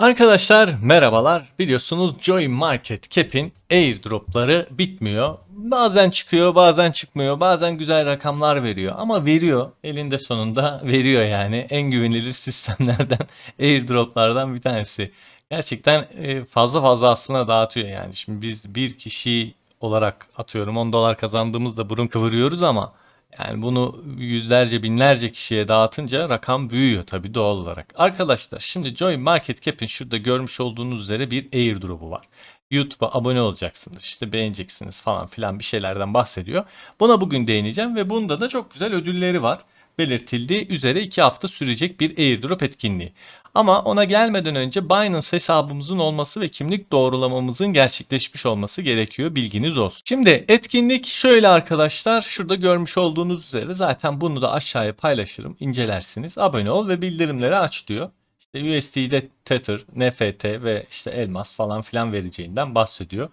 Arkadaşlar merhabalar. Biliyorsunuz Joy Market Cap'in airdropları bitmiyor. Bazen çıkıyor, bazen çıkmıyor. Bazen güzel rakamlar veriyor ama veriyor. Elinde sonunda veriyor yani. En güvenilir sistemlerden, airdroplardan bir tanesi. Gerçekten e, fazla fazla aslında dağıtıyor yani. Şimdi biz bir kişi olarak atıyorum 10 dolar kazandığımızda burun kıvırıyoruz ama yani bunu yüzlerce binlerce kişiye dağıtınca rakam büyüyor tabii doğal olarak. Arkadaşlar şimdi Joy Market Cap'in şurada görmüş olduğunuz üzere bir airdrop'u var. YouTube'a abone olacaksınız işte beğeneceksiniz falan filan bir şeylerden bahsediyor. Buna bugün değineceğim ve bunda da çok güzel ödülleri var. Belirtildiği üzere 2 hafta sürecek bir airdrop etkinliği. Ama ona gelmeden önce Binance hesabımızın olması ve kimlik doğrulamamızın gerçekleşmiş olması gerekiyor. Bilginiz olsun. Şimdi etkinlik şöyle arkadaşlar. Şurada görmüş olduğunuz üzere zaten bunu da aşağıya paylaşırım. incelersiniz. Abone ol ve bildirimleri aç diyor. İşte USD'de Tether, NFT ve işte elmas falan filan vereceğinden bahsediyor.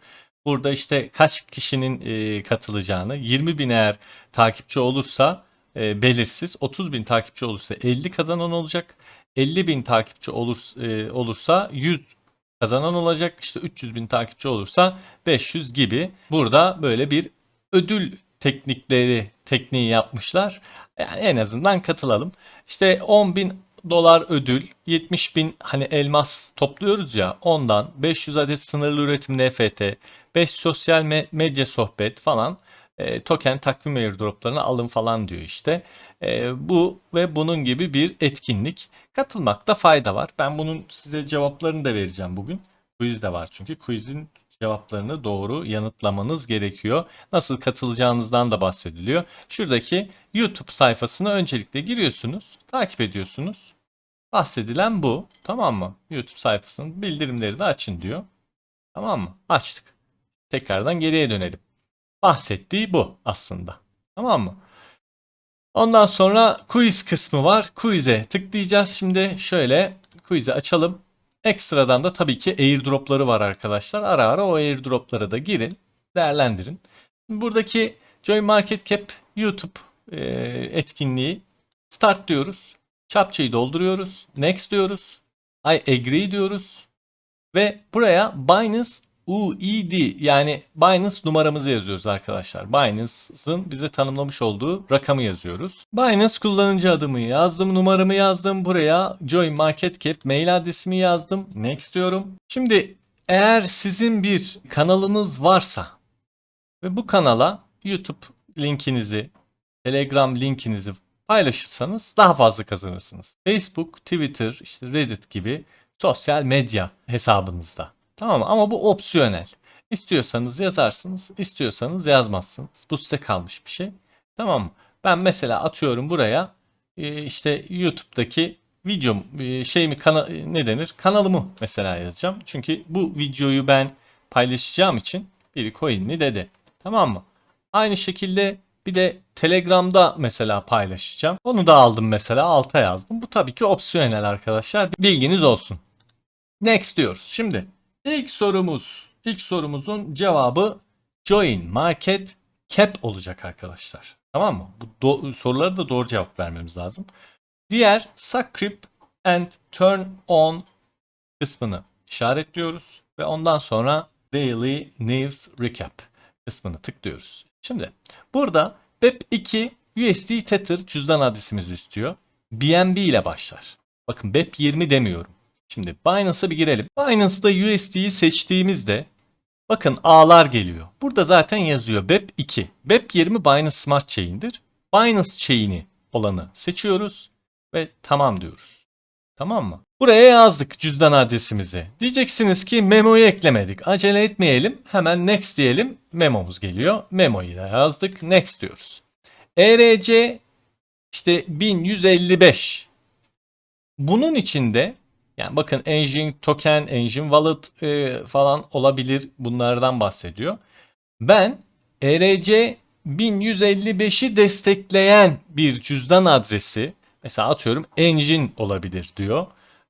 Burada işte kaç kişinin katılacağını 20 bin eğer takipçi olursa e, belirsiz 30 bin takipçi olursa 50 kazanan olacak. 50 bin takipçi olur, e, olursa 100 kazanan olacak. İşte 300 bin takipçi olursa 500 gibi. Burada böyle bir ödül teknikleri tekniği yapmışlar. Yani en azından katılalım. İşte 10 bin dolar ödül, 70 bin hani elmas topluyoruz ya ondan 500 adet sınırlı üretim NFT, 5 sosyal me- medya sohbet falan e, token takvim airdroplarını alın falan diyor işte. E, bu ve bunun gibi bir etkinlik. Katılmakta fayda var. Ben bunun size cevaplarını da vereceğim bugün. Quiz de var çünkü. Quizin cevaplarını doğru yanıtlamanız gerekiyor. Nasıl katılacağınızdan da bahsediliyor. Şuradaki YouTube sayfasına öncelikle giriyorsunuz, takip ediyorsunuz. Bahsedilen bu. Tamam mı? YouTube sayfasının bildirimleri de açın diyor. Tamam mı? Açtık. Tekrardan geriye dönelim. Bahsettiği bu aslında. Tamam mı? Ondan sonra quiz kısmı var. Quiz'e tıklayacağız. Şimdi şöyle quiz'i açalım. Ekstradan da tabii ki airdropları var arkadaşlar. Ara ara o airdroplara da girin, değerlendirin. Buradaki Joy Market Cap YouTube e, etkinliği start diyoruz. Çapçayı dolduruyoruz. Next diyoruz. I agree diyoruz. Ve buraya Binance UED yani Binance numaramızı yazıyoruz arkadaşlar. Binance'ın bize tanımlamış olduğu rakamı yazıyoruz. Binance kullanıcı adımı yazdım, numaramı yazdım. Buraya Join Market Cap mail adresimi yazdım. Next diyorum. Şimdi eğer sizin bir kanalınız varsa ve bu kanala YouTube linkinizi, Telegram linkinizi paylaşırsanız daha fazla kazanırsınız. Facebook, Twitter, işte Reddit gibi sosyal medya hesabınızda. Tamam? Ama bu opsiyonel. İstiyorsanız yazarsınız, istiyorsanız yazmazsınız. Bu size kalmış bir şey. Tamam mı? Ben mesela atıyorum buraya e, işte YouTube'daki videom e, şey mi kana, e, ne denir? Kanalımı mesela yazacağım. Çünkü bu videoyu ben paylaşacağım için biri coin'li dedi. Tamam mı? Aynı şekilde bir de Telegram'da mesela paylaşacağım. Onu da aldım mesela alta yazdım. Bu tabii ki opsiyonel arkadaşlar. Bilginiz olsun. Next diyoruz. Şimdi ilk sorumuz, ilk sorumuzun cevabı Join Market Cap olacak arkadaşlar. Tamam mı? Bu sorulara da doğru cevap vermemiz lazım. Diğer Subscribe and Turn On kısmını işaretliyoruz ve ondan sonra Daily News Recap kısmını tıklıyoruz. Şimdi burada BEP2 USD Tether cüzdan adresimizi istiyor. BNB ile başlar. Bakın BEP20 demiyorum. Şimdi Binance'a bir girelim. Binance'da USD'yi seçtiğimizde bakın A'lar geliyor. Burada zaten yazıyor BEP2. BEP20 Binance Smart Chain'dir. Binance Chain'i olanı seçiyoruz ve tamam diyoruz. Tamam mı? Buraya yazdık cüzdan adresimizi. Diyeceksiniz ki memoyu eklemedik. Acele etmeyelim. Hemen next diyelim. Memomuz geliyor. Memoyu da yazdık. Next diyoruz. ERC işte 1155. Bunun içinde yani bakın engine token, engine wallet e, falan olabilir. Bunlardan bahsediyor. Ben ERC 1155'i destekleyen bir cüzdan adresi mesela atıyorum engine olabilir diyor.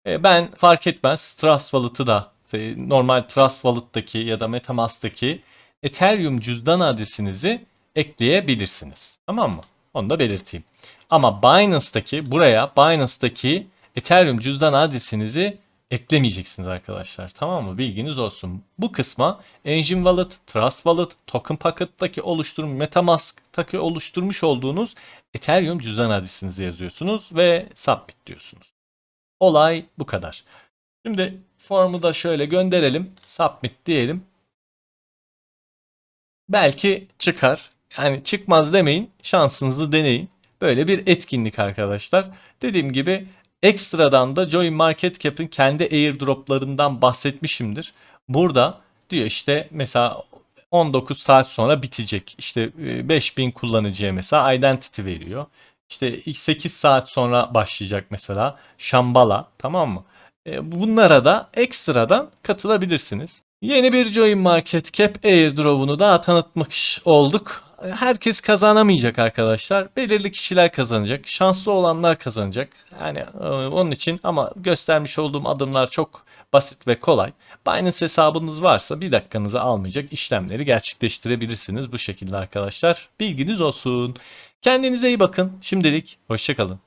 E, ben fark etmez Trust Wallet'ı da e, normal Trust Wallet'taki ya da Metamask'taki Ethereum cüzdan adresinizi ekleyebilirsiniz. Tamam mı? Onu da belirteyim. Ama Binance'daki buraya Binance'daki Ethereum cüzdan adresinizi eklemeyeceksiniz arkadaşlar. Tamam mı? Bilginiz olsun. Bu kısma Engine Wallet, Trust Wallet, Token Pocket'taki oluşturum, MetaMask'taki oluşturmuş olduğunuz Ethereum cüzdan adresinizi yazıyorsunuz ve Submit diyorsunuz. Olay bu kadar. Şimdi formu da şöyle gönderelim. Submit diyelim. Belki çıkar. Yani çıkmaz demeyin. Şansınızı deneyin. Böyle bir etkinlik arkadaşlar. Dediğim gibi ekstradan da Join Market Cap'in kendi airdroplarından bahsetmişimdir. Burada diyor işte mesela 19 saat sonra bitecek. İşte e, 5000 kullanıcıya mesela identity veriyor. İşte 8 saat sonra başlayacak mesela Shambhala tamam mı? E, Bunlara da ekstradan katılabilirsiniz. Yeni bir Join Market Cap airdrop'unu daha tanıtmış olduk. Herkes kazanamayacak arkadaşlar. Belirli kişiler kazanacak. Şanslı olanlar kazanacak. Yani e, onun için ama göstermiş olduğum adımlar çok basit ve kolay. Binance hesabınız varsa bir dakikanızı almayacak işlemleri gerçekleştirebilirsiniz bu şekilde arkadaşlar. Bilginiz olsun. Kendinize iyi bakın. Şimdilik hoşçakalın.